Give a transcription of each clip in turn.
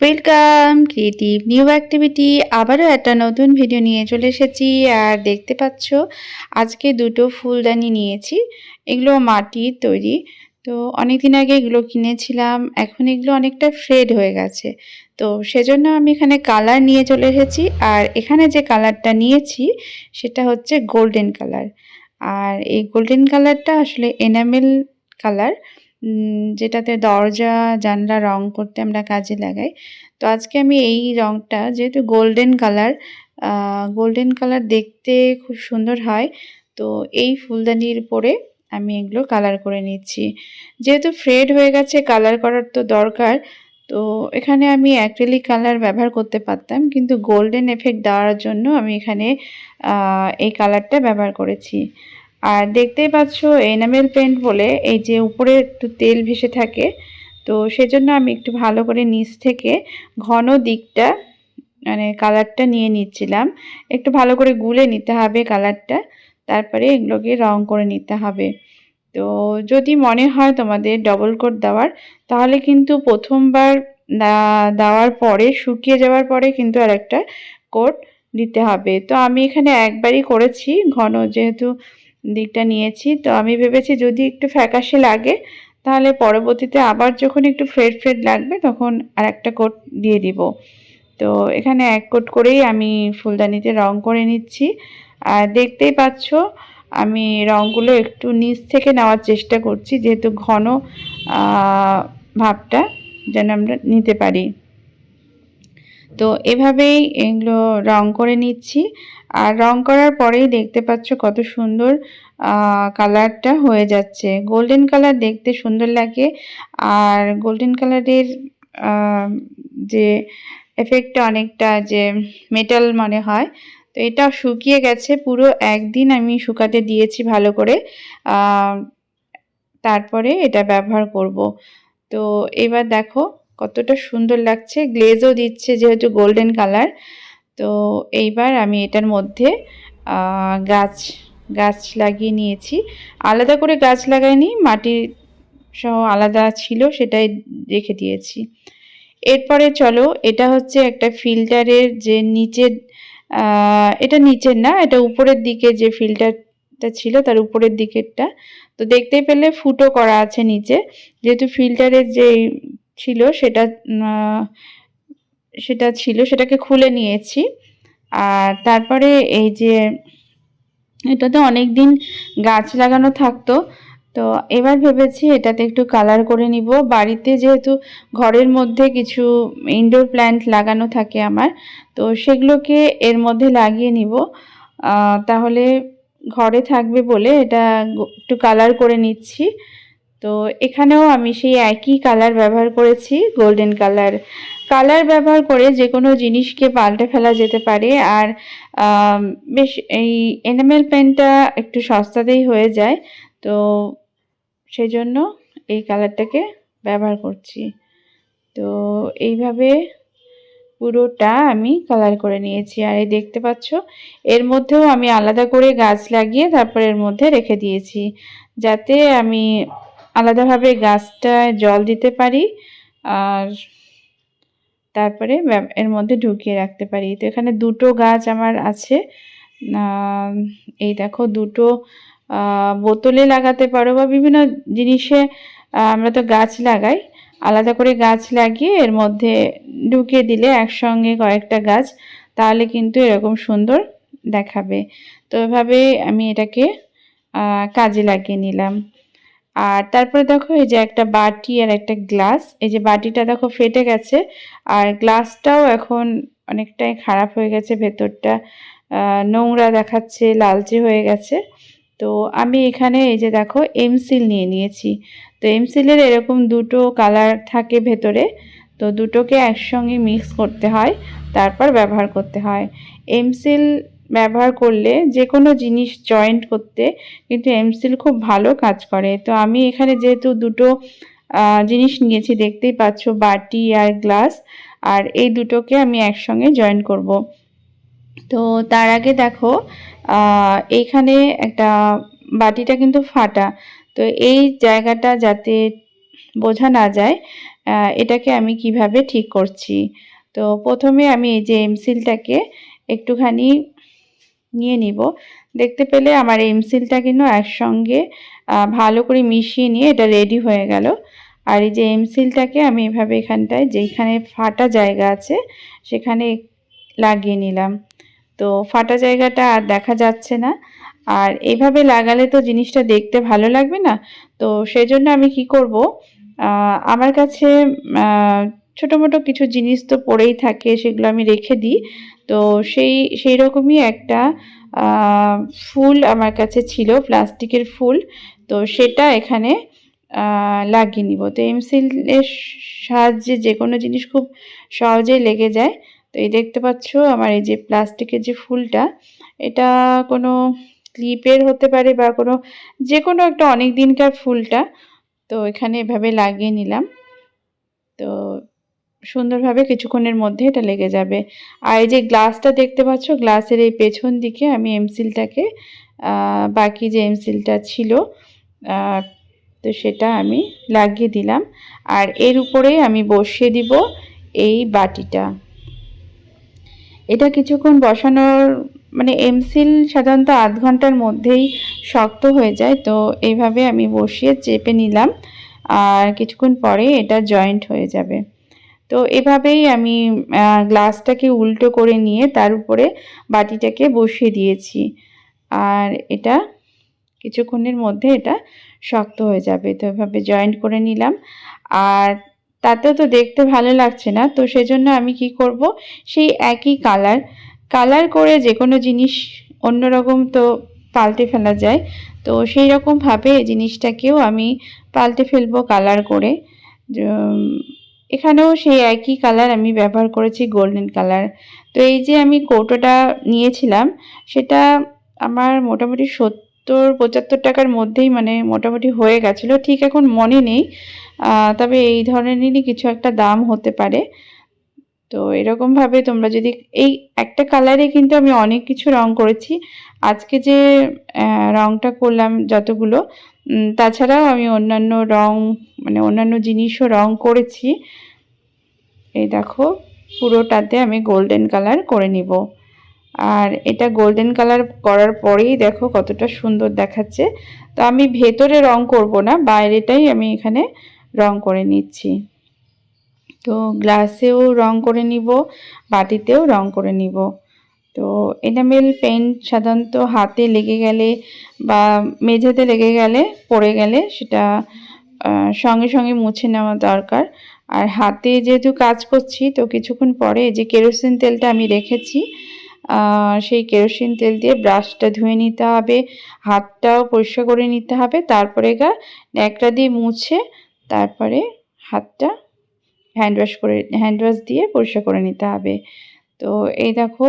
Welcome creative new activity আবারও একটা নতুন ভিডিও নিয়ে চলে এসেছি, আর দেখতে পাচ্ছ, আজকে দুটো ফুলদানি নিয়েছি। এগুলো মাটির তৈরি। তো অনেক দিন আগে এগুলো কিনেছিলাম, এখন এগুলো অনেকটা ফ্রেড হয়ে গেছে। তো সেজন্য আমি এখানে কালার নিয়ে চলে এসেছি, আর এখানে যে কালারটা নিয়েছি, সেটা হচ্ছে গোল্ডেন কালার আর এই গোল্ডেন কালারটা আসলে এনামেল কালার যেটাতে দরজা, জানলা রং করতে আমরা কাজে লাগাই। তো আজকে আমি এই রংটা, যেহেতু গোল্ডেন কালার গোল্ডেন কালার দেখতে খুব সুন্দর হয়, তো এই ফুলদানির পরে আমি এগুলো কালার করে নিচ্ছি। যেহেতু ফ্রেড হয়ে গেছে কালার করার তো দরকার, তো এখানে আমি অ্যাক্রেলিক কালার ব্যবহার করতে পারতাম, কিন্তু গোল্ডেন এফেক্ট দেওয়ার জন্য আমি এখানে এই কালারটা ব্যবহার করেছি। আর দেখতেই পাচ্ছ এনামেল পেন্ট বলে এই যে উপরে একটু তেল ভেসে থাকে। তো সেজন্য আমি একটু ভালো করে নিচ থেকে ঘন দিকটা মানে কালারটা নিয়ে নিচ্ছিলাম। একটু ভালো করে গুলে নিতে হবে কালারটা তারপরে এগুলোকে রং করে নিতে হবে। তো যদি মনে হয় তোমাদের ডবল কোট দেওয়ার, তাহলে কিন্তু প্রথমবার দেওয়ার পরে, শুকিয়ে যাওয়ার পরে কিন্তু আর একটা কোট দিতে হবে। তো আমি এখানে একবারই করেছি, ঘন যেহেতু দিকটা নিয়েছি। তো আমি ভেবেছি যদি একটু ফ্যাকাশে লাগে, তাহলে পরবর্তীতে আবার যখন একটু ফ্রেড ফ্রেড লাগবে, তখন আর একটা কোট দিয়ে দিব। তো এখানে এক কোট করেই আমি ফুলদানিতে রং করে নিচ্ছি। আর দেখতেই পাচ্ছ, আমি রঙগুলো একটু নিচ থেকে নেওয়ার চেষ্টা করছি, যেহেতু ঘন ভাবটা যেন আমরা নিতে পারি। তো এভাবেই এগুলো রং করে নিচ্ছি। আর রং করার পরেই দেখতে পাচ্ছ কত সুন্দর কালারটা হয়ে যাচ্ছে। গোল্ডেন কালার দেখতে সুন্দর লাগে। আর গোল্ডেন কালারের যে এফেক্টটা অনেকটা যে মেটাল মনে হয়, তো এটা শুকিয়ে গেছে। পুরো একদিন আমি শুকাতে দিয়েছি ভালো করে। তারপরে এটা ব্যবহার করব। তো এবার দেখো কতটা সুন্দর লাগছে। গ্লেজও দিচ্ছে যেহেতু গোল্ডেন কালার তো এইবার আমি এটার মধ্যে গাছ গাছ লাগিয়ে নিয়েছি। আলাদা করে গাছ লাগাইনি মাটির সহ আলাদা ছিল, সেটাই রেখে দিয়েছি। এরপরে চলো, এটা হচ্ছে একটা ফিল্টারের যে নিচের এটা নিচের না, এটা উপরের দিকে যে ফিল্টারটা ছিল, তার উপরের দিকেরটা। তো দেখতে পেলে ফুটো করা আছে নিচে। যেহেতু ফিল্টারের যে ছিল, সেটা সেটা ছিল, সেটাকে খুলে নিয়েছি। আর তারপরে এই যে এটা তো অনেক দিন গাছ লাগানো থাকতো, তো এবার ভেবেছি এটাতে একটু কালার করে নিব। বাড়িতে যেহেতু ঘরের মধ্যে কিছু ইনডোর প্ল্যান্ট লাগানো থাকে আমার, তো সেগুলোকে এর মধ্যে লাগিয়ে নিব। তাহলে ঘরে থাকবে বলে এটা একটু কালার করে নিচ্ছি। তো এখানেও আমি সেই একই কালার ব্যবহার করেছি গোল্ডেন কালার কালার ব্যবহার করে যে কোনো জিনিসকে পাল্টে ফেলা যেতে পারে আর বেশ এই এনামেল পেনটা একটু সস্তাতেই হয়ে যায়। তো সেই জন্য এই কালারটাকে ব্যবহার করছি। তো এইভাবে পুরোটা আমি কালার করে নিয়েছি। আর এই দেখতে পাচ্ছ, এর মধ্যেও আমি আলাদা করে গাছ লাগিয়ে তারপর এর মধ্যে রেখে দিয়েছি। যাতে আমি আলাদাভাবে গাছটায় জল দিতে পারি আর তারপরে এর মধ্যে ঢুকিয়ে রাখতে পারি। তো এখানে দুটো গাছ আমার আছে। এই দেখো দুটো বোতলে লাগাতে পারো বা বিভিন্ন জিনিসে আমরা তো গাছ লাগাই। আলাদা করে গাছ লাগিয়ে এর মধ্যে ঢুকিয়ে দিলে একসঙ্গে কয়েকটা গাছ, তাহলে কিন্তু এরকম সুন্দর দেখাবে। তো এভাবে আমি এটাকে কাজে লাগিয়ে নিলাম। আর তারপরে দেখো এই যে একটা বাটি আর একটা গ্লাস। এই যে বাটিটা দেখো ফেটে গেছে আর গ্লাসটাও এখন অনেকটাই খারাপ হয়ে গেছে, ভেতরটা নোংরা দেখাচ্ছে, লালচে হয়ে গেছে। তো আমি এখানে এই যে দেখো এমসিল নিয়ে নিয়েছি। তো এমসিলের এরকম দুটো কালার থাকে ভেতরে। তো দুটোকে একসঙ্গে মিক্স করতে হয়, তারপর ব্যবহার করতে হয়। এমসিল ব্যবহার করলে যে কোনো জিনিস জয়েন্ট করতে কিন্তু এমসিল খুব ভালো কাজ করে। তো আমি এখানে যেহেতু দুটো জিনিস নিয়েছি, দেখতেই পাচ্ছ বাটি আর গ্লাস আর এই দুটোকে আমি একসঙ্গে জয়েন করব। তো তার আগে দেখো এইখানে একটা বাটিটা কিন্তু ফাটা। তো এই জায়গাটা যাতে বোঝা না যায় এটাকে আমি কীভাবে ঠিক করছি? তো প্রথমে আমি এই যে এমসিলটাকে একটুখানি নিয়ে নিব। দেখতে পেলে আমার এমসিলটা কিন্তু একসঙ্গে ভালো করে মিশিয়ে নিয়ে এটা রেডি হয়ে গেল। আর এই যে এমসিলটাকে আমি এভাবে এখানটায় যেখানে ফাটা জায়গা আছে, সেখানে লাগিয়ে নিলাম। তো ফাটা জায়গাটা আর দেখা যাচ্ছে না। আর এইভাবে লাগালে তো জিনিসটা দেখতে ভালো লাগবে না। তো সেজন্য আমি কি করব আমার কাছে মোটো কিছু জিনিস তো পড়েই থাকে, সেগুলো আমি রেখে দিই। তো সেই সেই রকমই একটা ফুল আমার কাছে ছিল, প্লাস্টিকের ফুল। তো সেটা এখানে লাগিয়ে নিব। তো এমসিলের সাহায্যে যে কোনো জিনিস খুব সহজেই লেগে যায়। তো এই দেখতে পাচ্ছ আমার এই যে প্লাস্টিকের যে ফুলটা, এটা কোনো ক্লিপের হতে পারে বা কোনো, যে কোনো একটা অনেক দিনকার ফুলটা। তো এখানে এভাবে লাগিয়ে নিলাম। তো সুন্দরভাবে কিছুক্ষণের মধ্যে এটা লেগে যাবে। আর এই যে গ্লাসটা দেখতে পাচ্ছ, গ্লাসের এই পেছন দিকে আমি এমসিলটাকে বাকি যে এমসিলটা ছিল তো সেটা আমি লাগিয়ে দিলাম। আর এর উপরে আমি বসিয়ে দিব এই বাটিটা। এটা কিছুক্ষণ বসানোর মানে এমসিল সাধারণত আধ ঘণ্টার মধ্যেই শক্ত হয়ে যায়, তো এইভাবে আমি বসিয়ে চেপে নিলাম। আর কিছুক্ষণ পরে এটা জয়েন্ট হয়ে যাবে। তো এভাবেই আমি গ্লাসটাকে উল্টো করে নিয়ে তার উপরে বাটিটাকে বসিয়ে দিয়েছি। আর এটা কিছুক্ষণের মধ্যে এটা শক্ত হয়ে যাবে। তো এভাবে জয়েন্ট করে নিলাম। আর তাতেও তো দেখতে ভালো লাগছে না। তো সেজন্য আমি কি করব? সেই একই কালার কালার করে যে কোনো জিনিস অন্যরকম তো পাল্টে ফেলা যায়। তো সেই রকমভাবে জিনিসটাকেও আমি পাল্টে ফেলব কালার করে। এখানেও সেই একই কালার আমি ব্যবহার করেছি গোল্ডেন কালার তো এই যে আমি কৌটোটা নিয়েছিলাম, সেটা আমার মোটামুটি সত্তর, পঁচাত্তর টাকার মধ্যেই মানে মোটামুটি হয়ে গেছিল। ঠিক এখন মনে নেই তবে এই ধরনেরই কিছু একটা দাম হতে পারে। তো এরকমভাবে তোমরা যদি এই একটা কালারে কিন্তু আমি অনেক কিছু রং করেছি। আজকে যে রংটা করলাম যতগুলো তাছাড়াও আমি অন্যান্য রং মানে অন্যান্য জিনিসও রং করেছি। এই দেখো, পুরোটাতে আমি গোল্ডেন কালার করে নিব। আর এটা গোল্ডেন কালার করার পরেই দেখো কতটা সুন্দর দেখাচ্ছে। তো আমি ভেতরে রং করব না, বাইরেটাই আমি এখানে রং করে নিচ্ছি। তো গ্লাসেও রং করে নিব, বাটিতেও রং করে নিব। তো এনামেল পেন্ট সাধারণত হাতে লেগে গেলে বা মেঝেতে লেগে গেলে, পড়ে গেলে সেটা সঙ্গে সঙ্গে মুছে নেওয়া দরকার। আর হাতে যেহেতু কাজ করছি, তো কিছুক্ষণ পরে যে কেরোসিন তেলটা আমি রেখেছি সেই কেরোসিন তেল দিয়ে ব্রাশটা ধুয়ে নিতে হবে, হাতটাও পরিষ্কার করে নিতে হবে, তারপরে গা ন্যাকড়া দিয়ে মুছে তারপরে হাতটা হ্যান্ড ওয়াশ করে হ্যান্ড ওয়াশ দিয়ে পরিষ্কার করে নিতে হবে। তো এই দেখো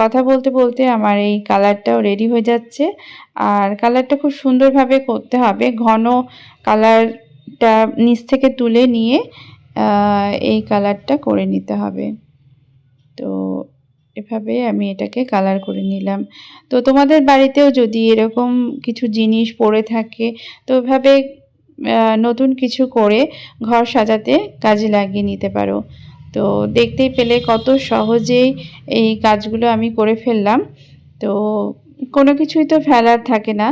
কথা বলতে বলতে আমার এই কালারটাও রেডি হয়ে যাচ্ছে। আর কালারটা খুব সুন্দরভাবে করতে হবে। ঘন কালারটা নিচ থেকে তুলে নিয়ে এই কালারটা করে নিতে হবে। তো এভাবে আমি এটাকে কালার করে নিলাম। তো তোমাদের বাড়িতেও যদি এরকম কিছু জিনিস পড়ে থাকে, তো এভাবে নতুন কিছু করে ঘর সাজাতে কাজে লাগিয়ে নিতে পারো। তো দেখতেই পেলে কত সহজেই এই কাজগুলো আমি করে ফেললাম। তো কোনো কিছুই তো ফেলার থাকে না।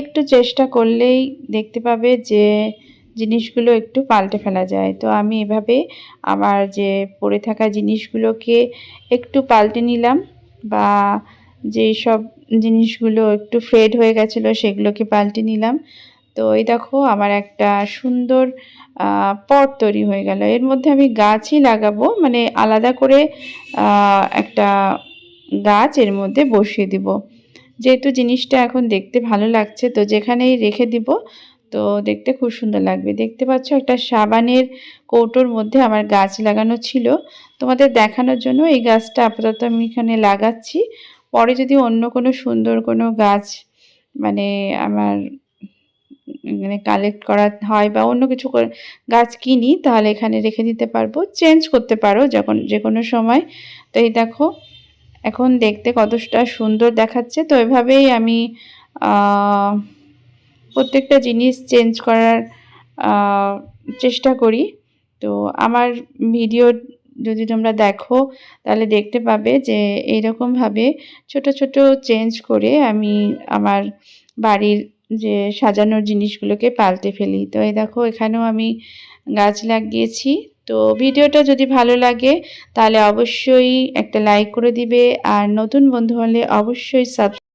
একটু চেষ্টা করলেই দেখতে পাবে যে জিনিসগুলো একটু পাল্টে ফেলা যায়। তো আমি এভাবে আমার যে পড়ে থাকা জিনিসগুলোকে একটু পাল্টে নিলাম বা যেই সব জিনিসগুলো একটু ফ্রেড হয়ে গেছিল সেগুলোকে পাল্টে নিলাম। তো এই দেখো আমার একটা সুন্দর পট তৈরি হয়ে গেল। এর মধ্যে আমি গাছই লাগাবো মানে আলাদা করে একটা গাছ এর মধ্যে বসিয়ে দিব। যেহেতু জিনিসটা এখন দেখতে ভালো লাগছে, তো যেখানেই রেখে দিব, তো দেখতে খুব সুন্দর লাগবে। দেখতে পাচ্ছ একটা সাবানের কৌটোর মধ্যে আমার গাছ লাগানো ছিল। তোমাদের দেখানোর জন্য এই গাছটা আপাতত আমি এখানে লাগাচ্ছি। পরে যদি অন্য কোনো সুন্দর কোনো গাছ মানে আমার মানে কালেক্ট করা হয় বা অন্য কিছু গাছ কিনি, তাহলে এখানে রেখে দিতে পারব। চেঞ্জ করতে পারো যখন যে কোনো সময়। তো এই দেখো, এখন দেখতে কতটা সুন্দর দেখাচ্ছে। তো এভাবেই আমি প্রত্যেকটা জিনিস চেঞ্জ করার চেষ্টা করি। তো আমার ভিডিও যদি তোমরা দেখো, তাহলে দেখতে পাবে যে এইরকমভাবে ছোট ছোট চেঞ্জ করে আমি আমার বাড়ির যে সাজানোর জিনিসগুলোকে পাল্টে ফেলি। তো এই দেখো, এখানেও আমি গাছ লাগিয়েছি। তো ভিডিওটা যদি ভালো লাগে, তাহলে অবশ্যই একটা লাইক করে দিবে। আর নতুন বন্ধু হলে অবশ্যই সাবস্ক্রাইব